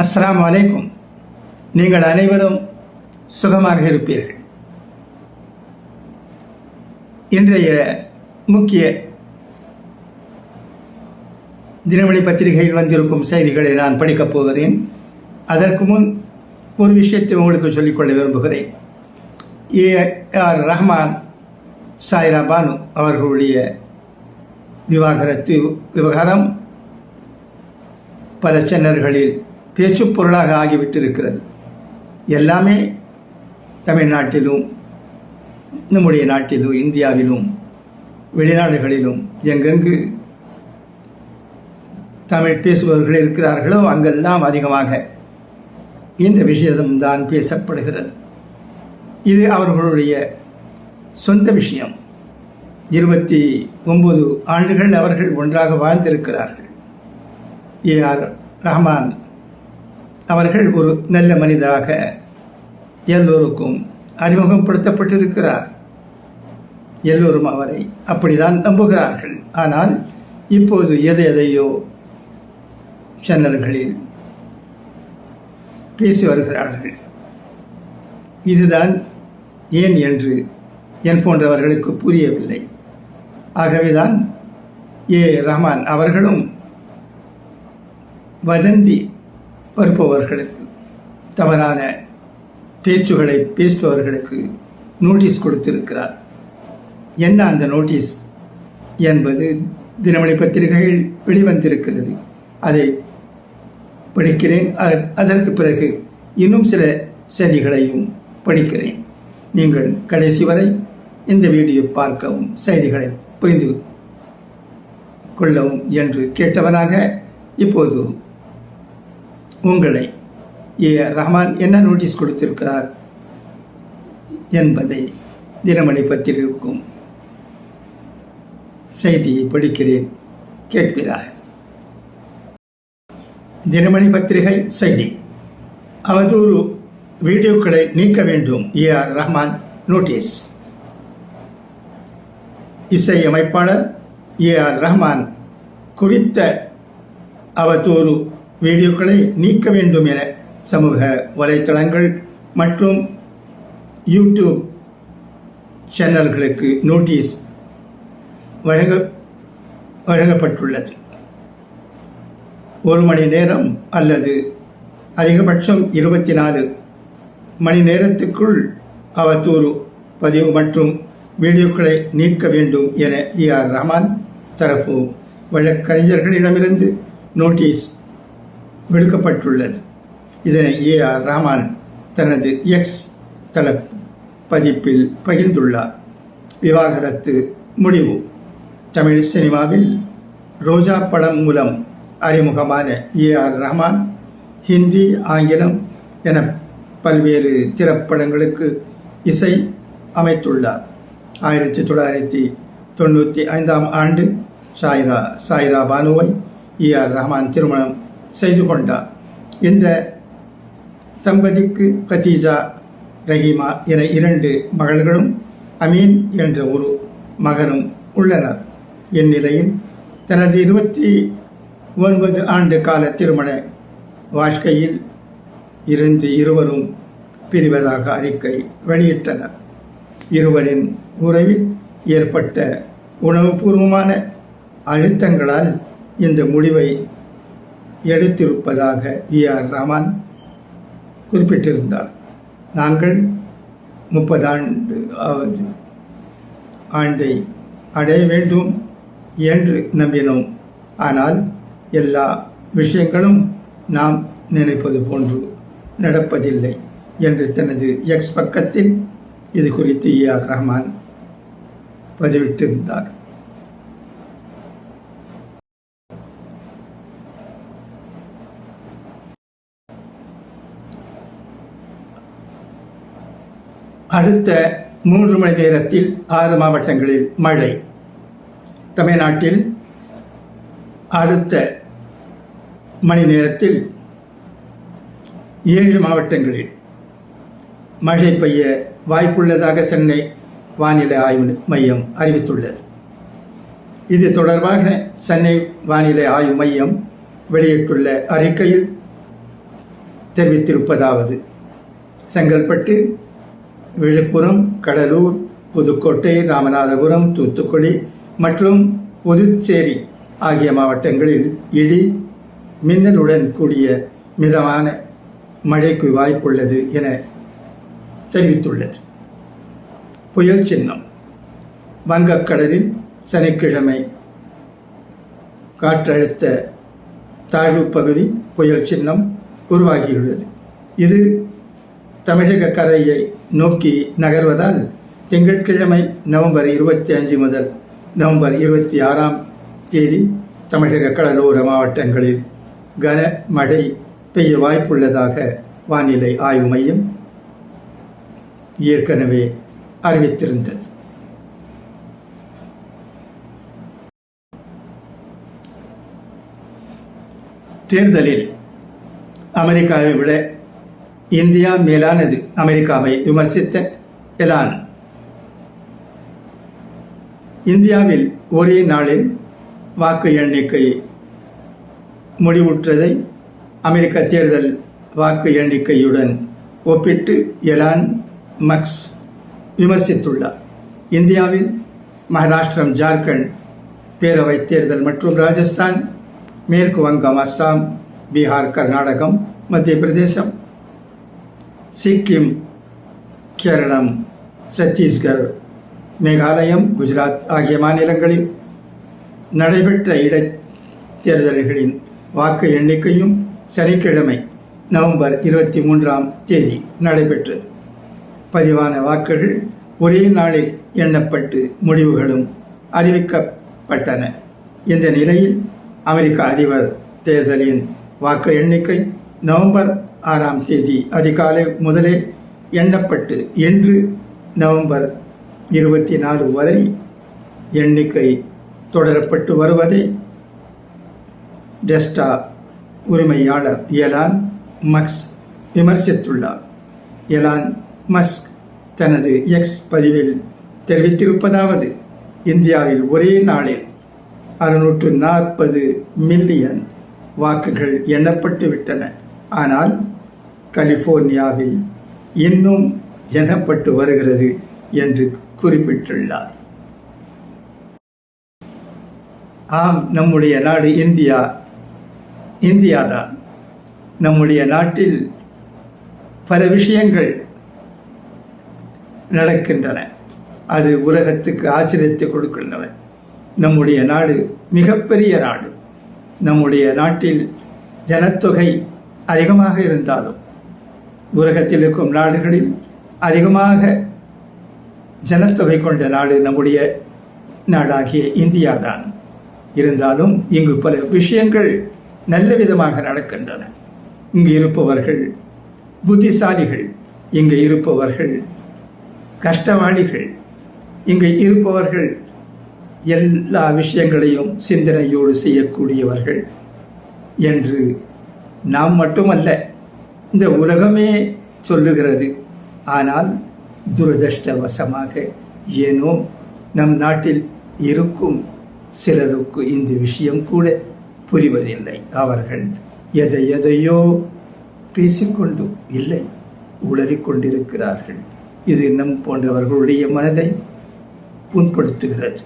அஸ்லாம் அலைக்கும் நீங்கள் அனைவரும் சுகமாக இருப்பீர்கள். இன்றைய முக்கிய தினமணி பத்திரிகையில் வந்திருக்கும் செய்திகளை நான் படிக்கப் போகிறேன். அதற்கு முன் ஒரு விஷயத்தை உங்களுக்கு சொல்லிக்கொள்ள விரும்புகிறேன். ஏ ஆர் ரஹ்மான் சாய்ரா பானு அவர்களுடைய விவாகரத்து விவகாரம் பல சேனல்களில் பேச்சுப் பொருளாக ஆகிவிட்டிருக்கிறது. எல்லாமே தமிழ்நாட்டிலும் நம்முடைய நாட்டிலும் இந்தியாவிலும் வெளிநாடுகளிலும் எங்கெங்கு தமிழ் பேசுபவர்கள் இருக்கிறார்களோ அங்கெல்லாம் அதிகமாக இந்த விஷயம்தான் பேசப்படுகிறது. இது அவர்களுடைய சொந்த விஷயம். இருபத்தி ஒன்பது ஆண்டுகள் அவர்கள் ஒன்றாக வாழ்ந்திருக்கிறார்கள். ஏ ஆர் ரஹ்மான் அவர்கள் ஒரு நல்ல மனிதராக எல்லோருக்கும் அறிமுகப்படுத்தப்பட்டிருக்கிறார். எல்லோரும் அவரை அப்படிதான் நம்புகிறார்கள். ஆனால் இப்போது எதை எதையோ சேனல்களில் பேசி வருகிறார்கள். இதுதான் ஏன் என்று என் போன்றவர்களுக்கு புரியவில்லை. ஆகவேதான் ஏ ரஹ்மான் அவர்களும் வதந்தி வருபவர்களுக்கு தவறான பேச்சுகளை பேசுபவர்களுக்கு நோட்டீஸ் கொடுத்திருக்கிறார். என்ன அந்த நோட்டீஸ் என்பது தினமணி பத்திரிகையில் வெளிவந்திருக்கிறது. அதை படிக்கிறேன். அதற்கு பிறகு இன்னும் சில செய்திகளையும் படிக்கிறேன். நீங்கள் கடைசி வரை இந்த வீடியோ பார்க்கவும் செய்திகளை புரிந்து கொள்ளவும் என்று கேட்டவனாக இப்போது உங்களை ஏ ரஹ்மான் என்ன நோட்டீஸ் கொடுத்திருக்கிறார் என்பதை தினமணி பத்திரிக்கும் செய்தியை படிக்கிறேன். கேட்கிறார். தினமணி பத்திரிகை செய்தி. அவதூறு வீடியோக்களை நீக்க வேண்டும். ஏ ஆர் ரஹ்மான் நோட்டீஸ் இசையமைப்பாளர் ஏ ஆர் ரஹ்மான் குறித்த அவதூறு வீடியோக்களை நீக்க வேண்டும் என சமூக வலைத்தளங்கள் மற்றும் யூடியூப் சேனல்களுக்கு நோட்டீஸ் வழங்க வழங்கப்பட்டுள்ளது. ஒரு மணி நேரம் அல்லது அதிகபட்சம் இருபத்தி நாலு மணி நேரத்துக்குள் அவத்தூறு பதிவு மற்றும் வீடியோக்களை நீக்க வேண்டும் என ஏ ஆர் ரஹ்மான் தரப்பு வழக்கறிஞர்களிடமிருந்து நோட்டீஸ் விடுக்கப்பட்டுள்ளது இதனை ஏ ஆர் ரஹ்மான் தனது எக்ஸ் தள பதிப்பில் பகிர்ந்துள்ளார். விவாகரத்து முடிவு. தமிழ் சினிமாவில் ரோஜா படம் மூலம் அறிமுகமான ஏ ஆர் ரஹ்மான் ஹிந்தி ஆங்கிலம் என பல்வேறு திரைப்படங்களுக்கு இசை அமைத்துள்ளார். ஆயிரத்தி தொள்ளாயிரத்தி தொண்ணூற்றி ஐந்தாம் ஆண்டு சாய்ரா சாய்ரா பானுவை ஏ ஆர் ரஹ்மான் திருமணம் செய்து கொண்டார். இந்த தம்பதிக்கு கத்தீஜா ரஹீமா என இரண்டு மகள்களும் அமீன் என்ற ஒரு மகனும் உள்ளனர். இந்நிலையில் தனது இருபத்தி ஒன்பது ஆண்டு கால திருமண வாழ்க்கையில் இருந்து இருவரும் பிரிவதாக அறிக்கை வெளியிட்டனர். இருவரின் உறவில் ஏற்பட்ட உணவுபூர்வமான அழுத்தங்களால் இந்த முடிவை எடுத்திருப்பதாக இ ஆர் ரஹ்மான் குறிப்பிட்டிருந்தார். நாங்கள் முப்பது ஆண்டு ஆவது ஆண்டை அடைய வேண்டும் என்று நம்பினோம். ஆனால் எல்லா விஷயங்களும் நாம் நினைப்பது போன்று நடப்பதில்லை என்று தனது எக்ஸ் பக்கத்தில் இது குறித்து ஏ ஆர் ரஹ்மான் பதிவிட்டிருந்தார். அடுத்த மூன்று மணி நேரத்தில் ஆறு மாவட்டங்களில் மழை. தமிழ்நாட்டில் அடுத்த மணி நேரத்தில் ஏழு மாவட்டங்களில் மழை பெய்ய வாய்ப்புள்ளதாக சென்னை வானிலை ஆய்வு மையம் அறிவித்துள்ளது. இது தொடர்பாக சென்னை வானிலை ஆய்வு மையம் வெளியிட்டுள்ள அறிக்கையில் தெரிவித்திருப்பதாவது செங்கல்பட்டு விழுப்புரம் கடலூர் புதுக்கோட்டை ராமநாதபுரம் தூத்துக்குடி மற்றும் புதுச்சேரி ஆகிய மாவட்டங்களில் இடி மின்னலுடன் கூடிய மிதமான மழைக்கு வாய்ப்புள்ளது என தெரிவித்துள்ளது. புயல் சின்னம். வங்கக்கடலில் சனிக்கிழமை காற்றழுத்த தாழ்வு பகுதி புயல் சின்னம் உருவாகியுள்ளது. இது தமிழக கரையை நோக்கி நகர்வதால் திங்கட்கிழமை நவம்பர் இருபத்தி அஞ்சு முதல் நவம்பர் இருபத்தி ஆறாம் தேதி தமிழக கடலோர மாவட்டங்களில் கன மழை பெய்ய வாய்ப்புள்ளதாக வானிலை ஆய்வு மையம் ஏற்கனவே அறிவித்திருந்தது. தேர்தலில் அமெரிக்காவை விட இந்தியா மேலானது. அமெரிக்காவை விமர்சித்த எலான். இந்தியாவில் ஒரே நாளில் வாக்கு எண்ணிக்கை முடிவுற்றதை அமெரிக்க தேர்தல் வாக்கு எண்ணிக்கையுடன் ஒப்பிட்டு எலான் மக்ஸ் விமர்சித்துள்ளார். இந்தியாவில் மகாராஷ்டிரம் ஜார்க்கண்ட் பேரவைத் தேர்தல் மற்றும் ராஜஸ்தான் மேற்கு வங்கம் அஸ்ஸாம் பீகார் கர்நாடகம் மத்திய பிரதேசம் சிக்கிம் கேரளம் சத்தீஸ்கர் மேகாலயம் குஜராத் ஆகிய மாநிலங்களில் நடைபெற்ற இடைத்தேர்தல்களின் வாக்கு எண்ணிக்கையும் சனிக்கிழமை நவம்பர் இருபத்தி மூன்றாம் தேதி நடைபெற்றது. பதிவான வாக்குகள் ஒரே நாளில் எண்ணப்பட்டு முடிவுகளும் அறிவிக்கப்பட்டன. இந்த நிலையில் அமெரிக்க அதிபர் தேர்தலின் வாக்கு எண்ணிக்கை நவம்பர் ஆறாம் தேதி அதிகாலை முதலே எண்ணப்பட்டு இன்று நவம்பர் இருபத்தி நாலு வரை எண்ணிக்கை தொடரப்பட்டு வருவதை டெஸ்டா உரிமையாளர் எலான் மக்ஸ் விமர்சித்துள்ளார். எலான் மஸ்க் தனது எக்ஸ் பதிவில் தெரிவித்திருப்பதாவது இந்தியாவில் ஒரே நாளில் அறுநூற்று நாற்பது மில்லியன் வாக்குகள் எண்ணப்பட்டு விட்டன ஆனால் கலிஃபோர்னியாவில் இன்னும் எண்ணப்பட்டு வருகிறது என்று குறிப்பிட்டுள்ளார். ஆம் நம்முடைய நாடு இந்தியா. இந்தியாதான். நம்முடைய நாட்டில் பல விஷயங்கள் நடக்கின்றன. அது உலகத்துக்கு ஆச்சரியத்தை கொடுக்கின்றன. நம்முடைய நாடு மிகப்பெரிய நாடு. நம்முடைய நாட்டில் ஜனத்தொகை அதிகமாக இருந்தாலும் உலகத்தில் இருக்கும் நாடுகளில் அதிகமாக ஜனத்தொகை கொண்ட நாடு நம்முடைய நாடாகிய இந்தியா தான் இருந்தாலும் இங்கு பல விஷயங்கள் நல்ல விதமாக நடக்கின்றன. இங்கு இருப்பவர்கள் புத்திசாலிகள் இங்கு இருப்பவர்கள் கஷ்டவாளிகள் இங்கு இருப்பவர்கள் எல்லா விஷயங்களையும் சிந்தனையோடு செய்யக்கூடியவர்கள் என்று நாம் மட்டுமல்ல இந்த உலகமே சொல்லுகிறது. ஆனால் துரதிருஷ்டவசமாக ஏனோ நம் நாட்டில் இருக்கும் சிலருக்கு இந்த விஷயம் கூட புரிவதில்லை. அவர்கள் எதை எதையோ பேசிக்கொண்டு இல்லை உளறிக்கொண்டிருக்கிறார்கள். இது நம் போன்றவர்களுடைய மனதை புண்படுத்துகிறது.